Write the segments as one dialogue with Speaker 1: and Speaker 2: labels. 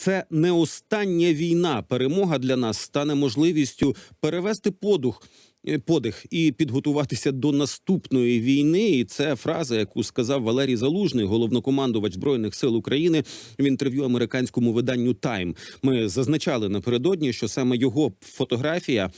Speaker 1: це не остання війна. Перемога для нас стане можливістю перевести подух. е, Подих і підготуватися до наступної війни, і це фраза, яку сказав Валерій Залужний, головнокомандувач збройних сил України, в інтерв'ю американському виданню Тайм. Ми зазначали напередодні, що саме його фотографія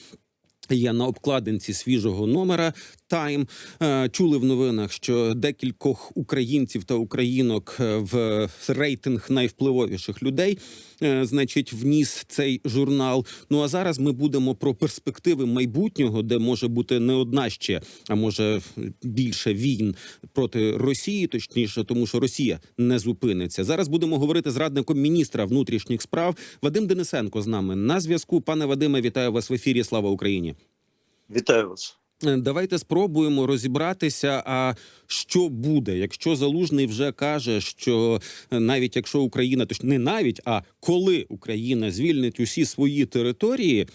Speaker 1: Є на обкладинці свіжого номера Тайм. Е, Чули в новинах, що декількох українців та українок е, в рейтинг найвпливовіших людей, е, значить, вніс цей журнал. Ну а зараз ми будемо про перспективи майбутнього, де може бути не одна ще, а може більше війн проти Росії, точніше, тому що Росія не зупиниться. Зараз будемо говорити з радником міністра внутрішніх справ Вадим Денисенко з нами на зв'язку. Пане Вадиме, вітаю вас в ефірі. Слава Україні.
Speaker 2: Вітаю вас.
Speaker 1: Е, Давайте спробуємо розібратися. А що буде, якщо залужний вже каже, що е, навіть якщо Україна, точ не навіть, а коли Україна звільнить усі свої території.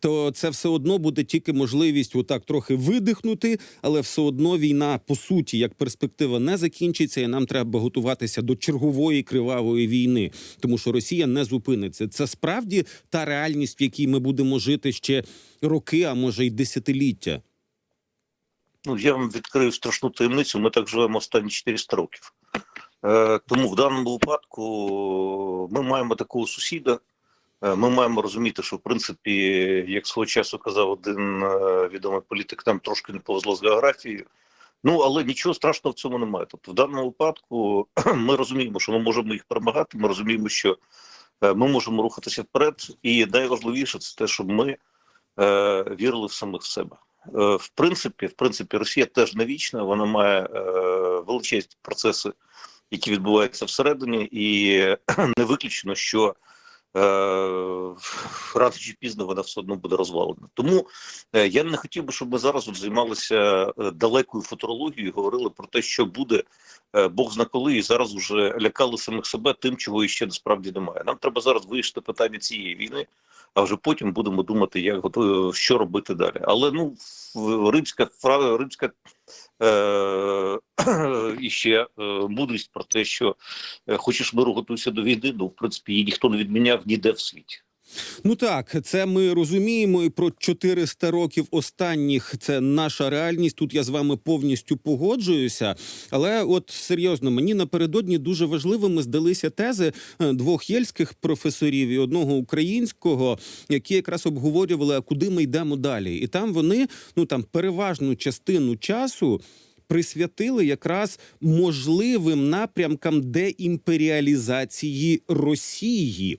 Speaker 1: То це все одно буде тільки можливість отак трохи видихнути, але все одно війна по суті як перспектива не закінчиться, і нам треба готуватися до чергової кривавої війни, тому що Росія не зупиниться. Це справді та реальність, в якій ми будемо жити ще роки, а може й десятиліття.
Speaker 2: Ну я вам відкрию страшну таємницю. Ми так живемо останні 400 років. Е, тому в даному випадку ми маємо такого сусіда. Е, Ми маємо розуміти, що в принципі, як свого часу казав один е, відомий політик, нам трошки не повезло з географією. Ну але нічого страшного в цьому немає. Тобто, в даному випадку ми розуміємо, що ми можемо їх перемагати. Ми розуміємо, що е, ми можемо рухатися вперед, і найважливіше це те, щоб ми е, вірили в самих себе. Е, В принципі, в принципі, Росія теж не вічна, вона має е, величезні процеси, які відбуваються всередині, і не виключено, що рано чи пізно вона все одно буде розвалена. Тому е, я не хотів би, щоб ми зараз от займалися е, далекою футурологією, говорили про те, що буде е, Бог зна коли, і зараз вже лякали самих себе тим, чого іще насправді немає. Нам треба зараз вирішити питання цієї війни а вже потім будемо думати, як що робити далі. Але ну римська фра римська е, і ще е, мудрість про те, що е, хочеш миру, готуйся до війни. Ну, в принципі, її ніхто не відміняв ніде в світі.
Speaker 1: Ну так, це ми розуміємо. І про 400 років останніх це наша реальність. Тут я з вами повністю погоджуюся. Але от серйозно, мені напередодні дуже важливими здалися тези е, двох єльських професорів і одного українського, які якраз обговорювали, а куди ми йдемо далі. І там вони ну там переважну частину часу. Присвятили якраз можливим напрямкам деімперіалізації Росії.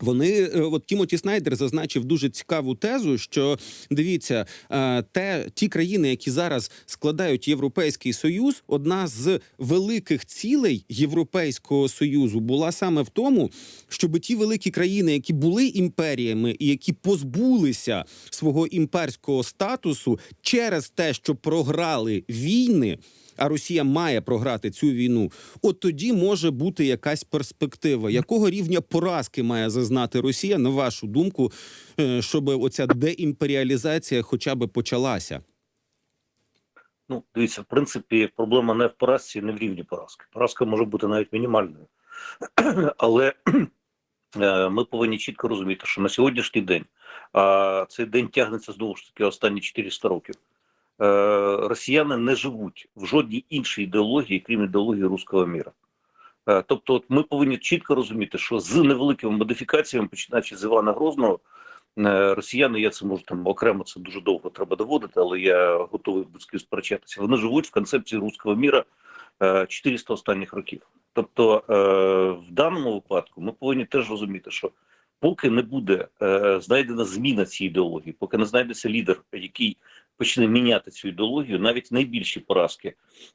Speaker 1: Вони е, от Тімоті Снайдер зазначив дуже цікаву тезу, що дивіться, е, те ті країни, які зараз складають європейський союз, одна з великих цілей Європейського союзу була саме в тому, щоб ті великі країни, які були імперіями і які позбулися свого імперського статусу через те, що програли війни. А Росія має програти цю війну. От тоді може бути якась перспектива. Якого рівня поразки має зазнати Росія, на вашу думку, е, щоб оця деімперіалізація хоча б почалася?
Speaker 2: Ну, дивіться, в принципі, проблема не в поразці, не в рівні поразки. Поразка може бути навіть мінімальною. Але е, ми повинні чітко розуміти, що на сьогоднішній день, а цей день тягнеться знову ж таки останні 400 років. Е, Росіяни не живуть в жодній іншій ідеології, крім ідеології руського міра. Е, Тобто, от ми повинні чітко розуміти, що з невеликими модифікаціями, починаючи з Івана Грозного, е, росіяни, я це можу там окремо, це дуже довго треба доводити, але я готовий ким сперечатися. Вони живуть в концепції руського міра е, 400 останніх років. Тобто, в даному випадку ми повинні теж розуміти, що поки не буде знайдена зміна цієї ідеології, поки не знайдеться лідер, який почне міняти цю ідеологію, навіть найбільші поразки,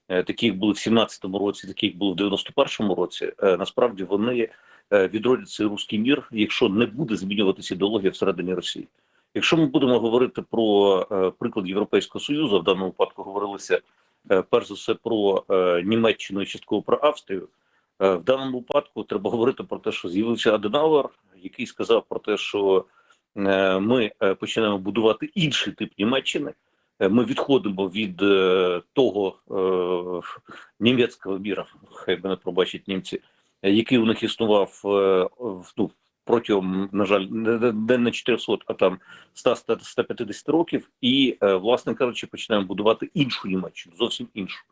Speaker 2: е, такі як були в 17-му році, такі як були в 91-му році, е, насправді вони е, відродять цей руський мір, якщо не буде змінюватися ідеологія всередині Росії. Якщо ми будемо говорити про приклад Європейського союзу, в даному випадку говорилося перш за все про Німеччину і частково про Австрію. В даному випадку треба говорити про те, що з'явився Аденауер, який сказав про те, що ми починаємо будувати інший тип Німеччини. Е, Ми відходимо від е, того е, німецького міра, хай мене пробачать німці, який у них існував ну, протягом, на жаль, не, на 400, а там 100-150 років, і, власне кажучи, починаємо будувати іншу Німеччину, зовсім іншу.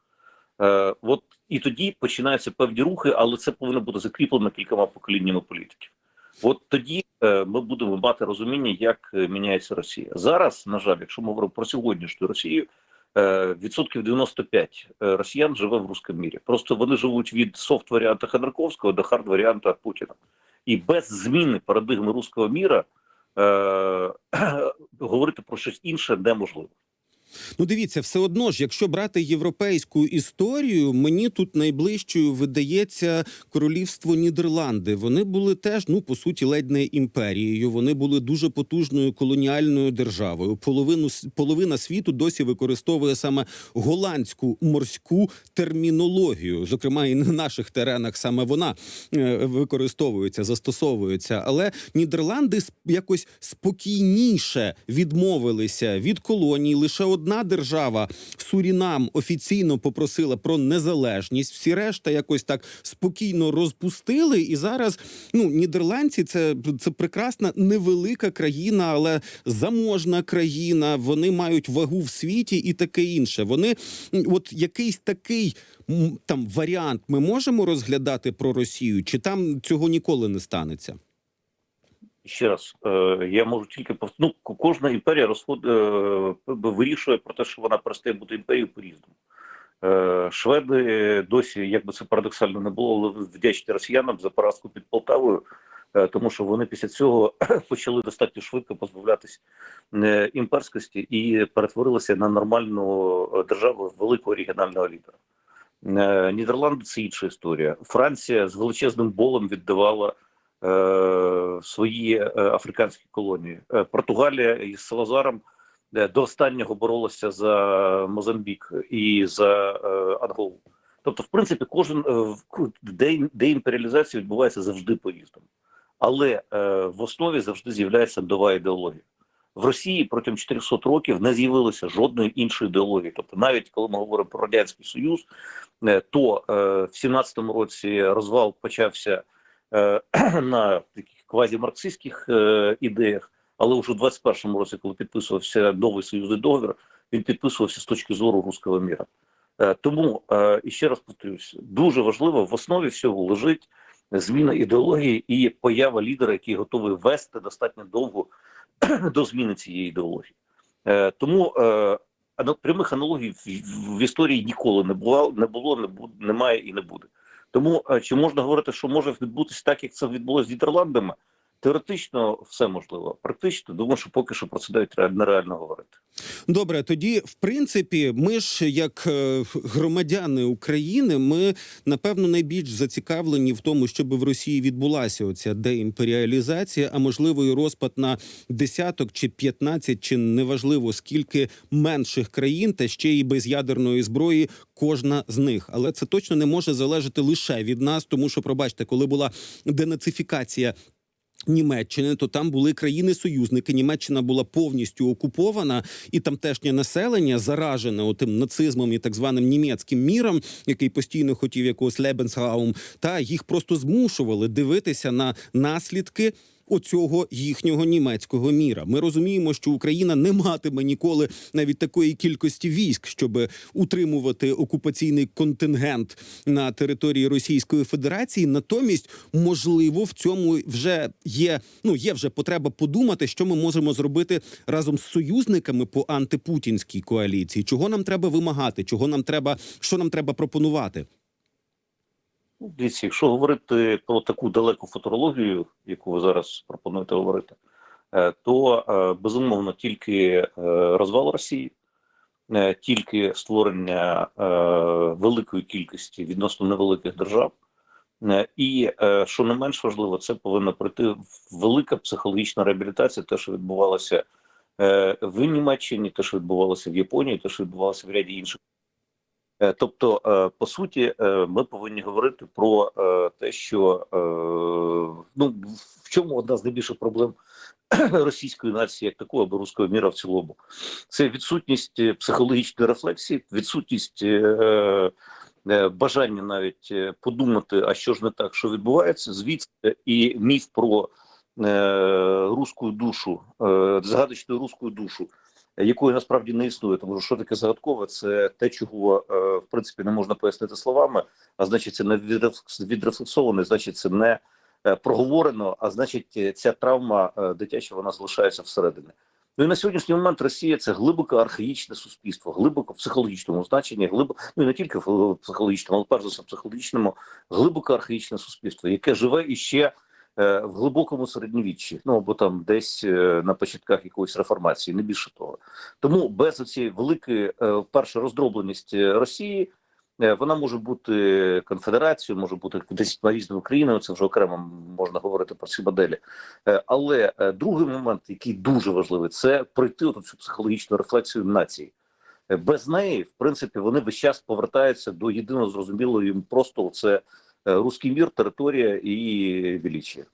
Speaker 2: От і тоді починаються певні рухи, але це повинно бути закріплено кількома поколіннями політиків. От тоді е, ми будемо мати розуміння, як е, міняється Росія. Зараз, на жаль, якщо ми говоримо про сьогоднішню Росію, е, відсотків 95 е, росіян живе в русскому мірі. Просто вони живуть від софт варіанта Ходорковського до хард варіанта Путіна. І без зміни парадигми руського міра говорити про щось інше неможливо.
Speaker 1: Ну, дивіться, все одно ж, якщо брати європейську історію, мені тут найближчою видається королівство Нідерланди. Вони були теж, ну по суті, ледь не імперією. Вони були дуже потужною колоніальною державою. Половину половина світу досі використовує саме голландську морську термінологію. Зокрема, і на наших теренах саме вона е, використовується, застосовується. Але Нідерланди якось спокійніше відмовилися від колоній. Лише одна держава Сурінам офіційно попросила про незалежність. Всі решта якось так спокійно розпустили. І зараз ну нідерландці це, це прекрасна невелика країна, але заможна країна. Вони мають вагу в світі і таке інше. Вони от якийсь такий там варіант ми можемо розглядати про Росію, чи там цього ніколи не станеться?
Speaker 2: Ще раз, е, я можу тільки пов- ну, кожна імперія розход е, вирішує про те, що вона перестає бути імперією по-різному. Е, шведи досі, як би це парадоксально не було, але вдячні росіянам за поразку під Полтавою, е, тому що вони після цього почали достатньо швидко позбавлятись е, імперськості і перетворилися на нормальну е, державу великого регіонального лідера. Нідерланди це інша історія. Франція з величезним болем віддавала свої е, африканські колонії. Е, Португалія із Салазаром е, до останнього боролася за Мозамбік і за е, Анголу. Тобто, в принципі, кожен е, в- де- деімперіалізація відбувається завжди по-різному. Але е, в основі завжди з'являється нова ідеологія. В Росії протягом 400 років не з'явилося жодної іншої ідеології. Тобто, навіть коли ми говоримо про радянський союз, е, то е, в 17-му році розвал почався е, на таких квазімарксистських е, ідеях, але вже у 21-му році, коли підписувався новий союзний договір, він підписувався з точки зору руського міра. Е, тому е, і ще раз повторюсь, дуже важливо в основі всього лежить зміна ідеології і поява лідера, який готовий вести достатньо довго до зміни цієї ідеології. Е, тому е, прямих аналогій в, історії ніколи не було, не було, немає і не буде. Тому е, чи можна говорити, що може відбутися так, як це відбулося з Нідерландами? Теоретично все можливо. Практично думаю, що поки що про це навіть ре- нереально говорити.
Speaker 1: Добре, тоді, в принципі, ми ж, як е, громадяни України, ми напевно найбільш зацікавлені в тому, щоб в Росії відбулася оця деімперіалізація, а можливо, і розпад на десяток чи 15, чи неважливо скільки менших країн, та ще й без ядерної зброї. Кожна з них, але це точно не може залежати лише від нас, тому що, пробачте, коли була денацифікація Німеччини, то там були країни-союзники. Німеччина була повністю окупована, і тамтешнє населення заражене отим нацизмом і так званим німецьким міром, який постійно хотів якогось Лебенсгаум, та їх просто змушували дивитися на наслідки. Оцього їхнього німецького міра. Ми розуміємо, що Україна не матиме ніколи навіть такої кількості військ, щоб утримувати окупаційний контингент на території Російської Федерації. Натомість, можливо, в цьому вже є. Ну є вже потреба подумати, що ми можемо зробити разом з союзниками по антипутінській коаліції. Чого нам треба вимагати? Чого нам треба, що нам треба пропонувати?
Speaker 2: Ну, Дивіться, якщо говорити про таку далеку футурологію, яку ви зараз пропонуєте говорити, е, то е, безумовно тільки е, розвал Росії, тільки створення великої кількості відносно невеликих держав, і що не менш важливо, це повинна пройти велика психологічна реабілітація, те, що відбувалося в Німеччині, те, що відбувалося в Японії, те, що відбувалося в ряді інших. Е, Тобто, е, по суті, е, ми повинні говорити про те, що ну в чому одна з найбільших проблем російської нації, як такої або руського міра в цілому, це відсутність психологічної рефлексії, відсутність бажання навіть подумати, а що ж не так, що відбувається, звідси і міф про руську душу, загадочну руську душу, якої насправді не існує. Тому що що таке загадкове? Це те, чого е, в принципі не можна пояснити словами, а значить, це не відрефлекс- відрефлексовано, значить, це не е, проговорено, а значить, ця травма е, дитяча вона залишається всередині. Ну і на сьогоднішній момент Росія це глибоко архаїчне суспільство, глибоко в психологічному значенні, глибоко, ну і не тільки в психологічному, але перш за все психологічному, глибоко архаїчне суспільство, яке живе іще е, в глибокому середньовіччі, ну або там десь е, на початках якоїсь реформації, не більше того. Тому без цієї великої е, перша роздробленість е, Росії. е, Вона може бути конфедерацією, може бути десятьма різними країнами. Це вже окремо можна говорити про ці моделі. Е, Але е, другий момент, який дуже важливий, це пройти оту цю психологічну рефлексію нації. Е, Без неї, в принципі, вони весь час повертаються до єдиного зрозумілого їм просто це е, руський мір, територія величие. величія.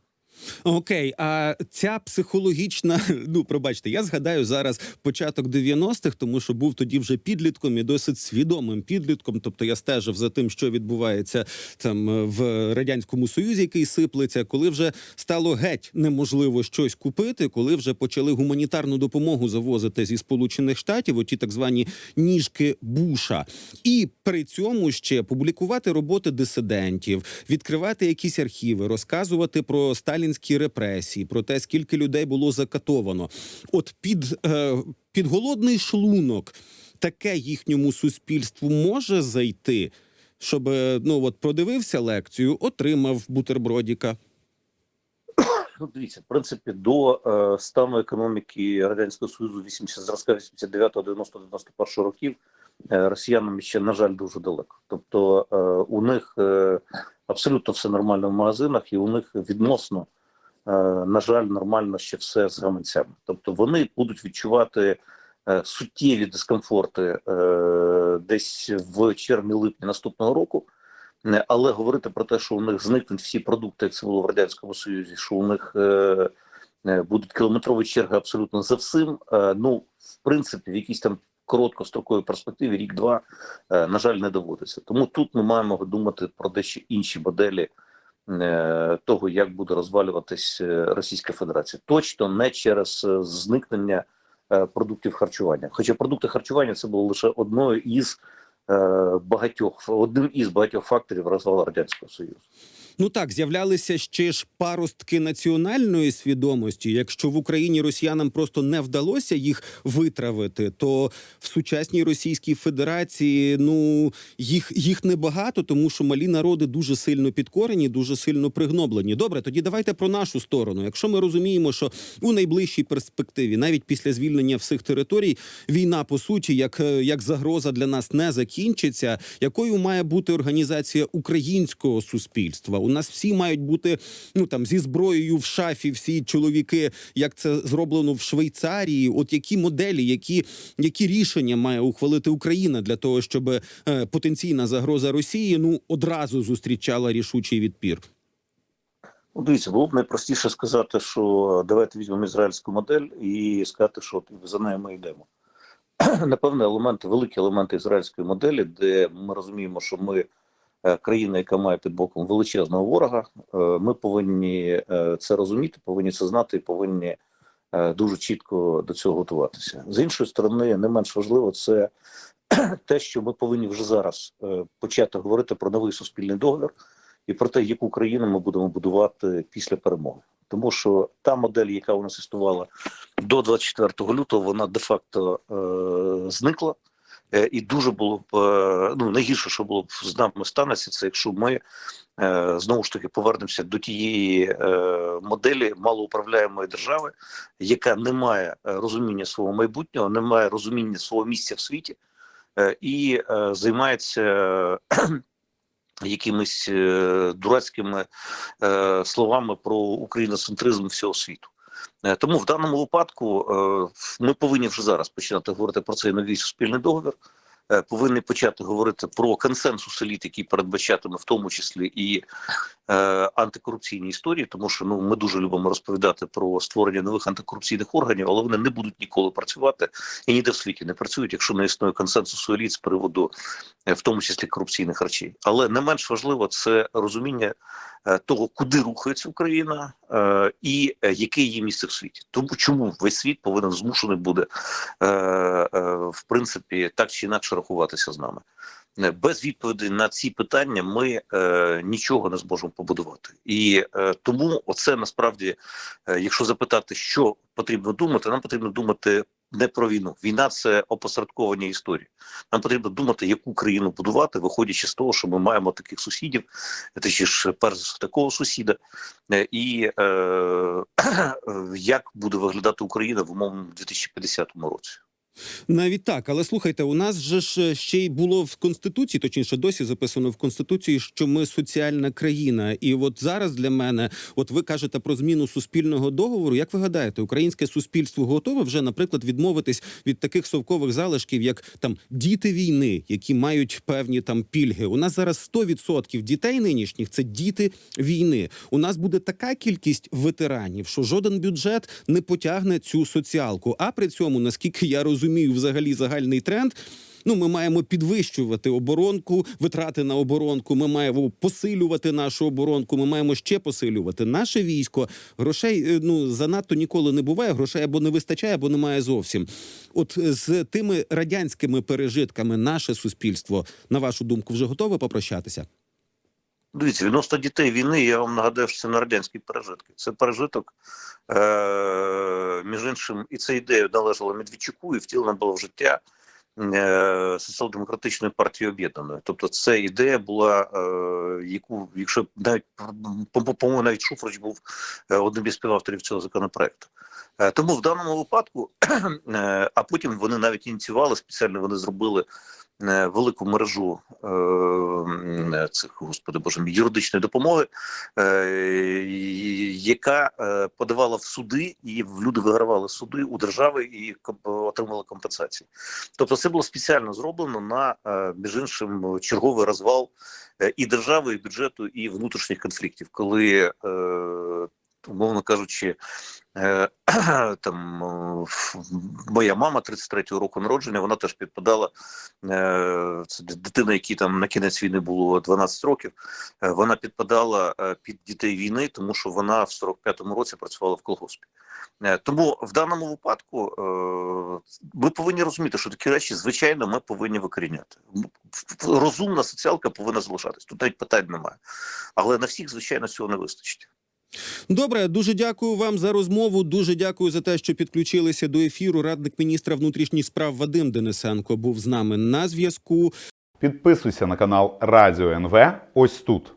Speaker 1: Окей, а ця психологічна, ну пробачте, я згадаю зараз початок 90-х, тому що був тоді вже підлітком і досить свідомим підлітком. Тобто я стежив за тим, що відбувається там е, в радянському союзі, який сиплеться, коли вже стало геть неможливо щось купити, коли вже почали гуманітарну допомогу завозити зі сполучених штатів, оті так звані ніжки Буша, і при цьому ще публікувати роботи дисидентів, відкривати якісь архіви, розказувати про сталінські репресії, про те, скільки людей було закатовано. От під, е, під голодний шлунок таке їхньому суспільству може зайти, щоб е, ну от продивився лекцію, отримав бутербродіка.
Speaker 2: Ну, дивіться, в принципі, до е, стану економіки радянського союзу 80 зразка 89 90 91 років е, росіянам ще на жаль дуже далеко. Тобто е, у них е, абсолютно все нормально в магазинах, і у них відносно на жаль, нормально ще все з гаманцями. Тобто вони будуть відчувати е, суттєві дискомфорти е, десь в червні-липні наступного року. Але говорити про те, що у них зникнуть всі продукти, як це було в радянському союзі, що у них е, е, будуть кілометрові черги абсолютно за всім. Е, ну, в принципі, в якійсь там короткостроковій перспективі, рік-два, е, на жаль, не доводиться. Тому тут ми маємо думати про дещо інші моделі е, того, як буде розвалюватись е, Російська Федерація. Точно не через е, зникнення е, продуктів харчування. Хоча продукти харчування це було лише одною із е, багатьох одним із багатьох факторів розвалу радянського союзу.
Speaker 1: Ну так, з'являлися ще ж паростки національної свідомості. Якщо в Україні росіянам просто не вдалося їх витравити, то в сучасній Російській Федерації ну їх, їх небагато, тому що малі народи дуже сильно підкорені, дуже сильно пригноблені. Добре, тоді давайте про нашу сторону. Якщо ми розуміємо, що у найближчій перспективі, навіть після звільнення всіх територій, війна по суті, як, е, як загроза для нас не закінчиться, якою має бути організація українського суспільства? Нас всі мають бути ну там зі зброєю в шафі, всі чоловіки, як це зроблено в Швейцарії. От які моделі, які, які рішення має ухвалити Україна для того, щоб е, потенційна загроза Росії ну одразу зустрічала рішучий відпір?
Speaker 2: Ну, дивіться, було б найпростіше сказати, що давайте візьмемо ізраїльську модель і сказати, що за нею ми йдемо. Напевно, елементи, великі елементи ізраїльської моделі, де ми розуміємо, що ми країна, яка має під боком величезного ворога. е, Ми повинні е, це розуміти, повинні це знати і повинні е, дуже чітко до цього готуватися. З іншої сторони, не менш важливо, це те, що ми повинні вже зараз е, почати говорити про новий суспільний договір і про те, яку країну ми будемо будувати після перемоги. Тому що та модель, яка у нас існувала до 24 лютого, вона де-факто е, зникла. Е, і дуже було б е, ну найгірше, що було б з нами станеться, це якщо ми е, знову ж таки повернемося до тієї моделі малоуправляємої держави, яка не має розуміння свого майбутнього, не має розуміння свого місця в світі і займається якимись дурацькими словами про україноцентризм всього світу. Е, Тому в даному випадку е, ми повинні вже зараз починати говорити про цей новий суспільний договір. Е, повинні почати говорити про консенсус еліт, який передбачатиме в тому числі і е, антикорупційні історії, тому що ну ми дуже любимо розповідати про створення нових антикорупційних органів, але вони не будуть ніколи працювати і ніде в світі не працюють, якщо не існує консенсусу еліт з приводу, е, в тому числі корупційних речей. Але не менш важливо це розуміння е, того, куди рухається Україна е, і яке її місце в світі. Тому чому весь світ повинен змушений буде е, е, в принципі так чи інакше рахуватися з нами. Е, Без відповіді на ці питання ми е, нічого не зможемо побудувати, і е, тому оце насправді, е, якщо запитати, що потрібно думати, нам потрібно думати не про війну. Війна це опосередковані історії. Нам потрібно думати, яку країну будувати, виходячи з того, що ми маємо таких сусідів, точніше, перш такого сусіда, Е, і е, як буде виглядати Україна в умовному 2050 році.
Speaker 1: Навіть так, але слухайте, у нас же ж ще й було в конституції, точніше, досі записано в конституції, що ми соціальна країна. І от зараз для мене, от ви кажете про зміну суспільного договору. Як ви гадаєте, українське суспільство готове вже, наприклад, відмовитись від таких совкових залишків, як там діти війни, які мають певні там пільги. У нас зараз 100% дітей нинішніх це діти війни. У нас буде така кількість ветеранів, що жоден бюджет не потягне цю соціалку. А при цьому, наскільки я розумію, взагалі загальний тренд. Ну, ми маємо підвищувати оборонку, витрати на оборонку. Ми маємо посилювати нашу оборонку. Ми маємо ще посилювати наше військо. Грошей е, ну занадто ніколи не буває. Грошей або не вистачає, або немає зовсім. От е, з тими радянськими пережитками наше суспільство, на вашу думку, вже готове попрощатися?
Speaker 2: Дивіться, відносно дітей війни, я вам нагадаю, що це не радянські пережитки. Це пережиток, е- між іншим, і ця ідея належала Медведчуку і втілена була в життя е- соціал-демократичної партії об'єднаної. Тобто, це ідея була, е- яку, якщо навіть по- по- по-моєму, навіть Шуфрич був е, одним із співавторів цього законопроекту. Е, Тому в даному випадку, е, а потім вони навіть ініціювали спеціально, вони зробили велику мережу е, цих, господи боже мій, юридичної допомоги, е, яка е, подавала в суди, і люди вигравали суди у держави і отримали компенсації. Тобто, це було спеціально зроблено на е, між іншим черговий розвал е, і держави, і бюджету, і внутрішніх конфліктів, коли е, умовно кажучи, е, там е, моя мама 33-го року народження, вона теж підпадала. е, Це дитина, якій там на кінець війни було 12 років. е, Вона підпадала е, під дітей війни, тому що вона в 45-му році працювала в колгоспі. Е, Тому в даному випадку е, ми повинні розуміти, що такі речі, звичайно, ми повинні викоріняти. Розумна соціалка повинна залишатись. Тут навіть питань немає. Але на всіх, звичайно, цього не вистачить.
Speaker 1: Добре, дуже дякую вам за розмову. Дуже дякую за те, що підключилися до ефіру. Радник міністра внутрішніх справ Вадим Денисенко був з нами на зв'язку.
Speaker 3: Підписуйся на канал Радіо НВ ось тут.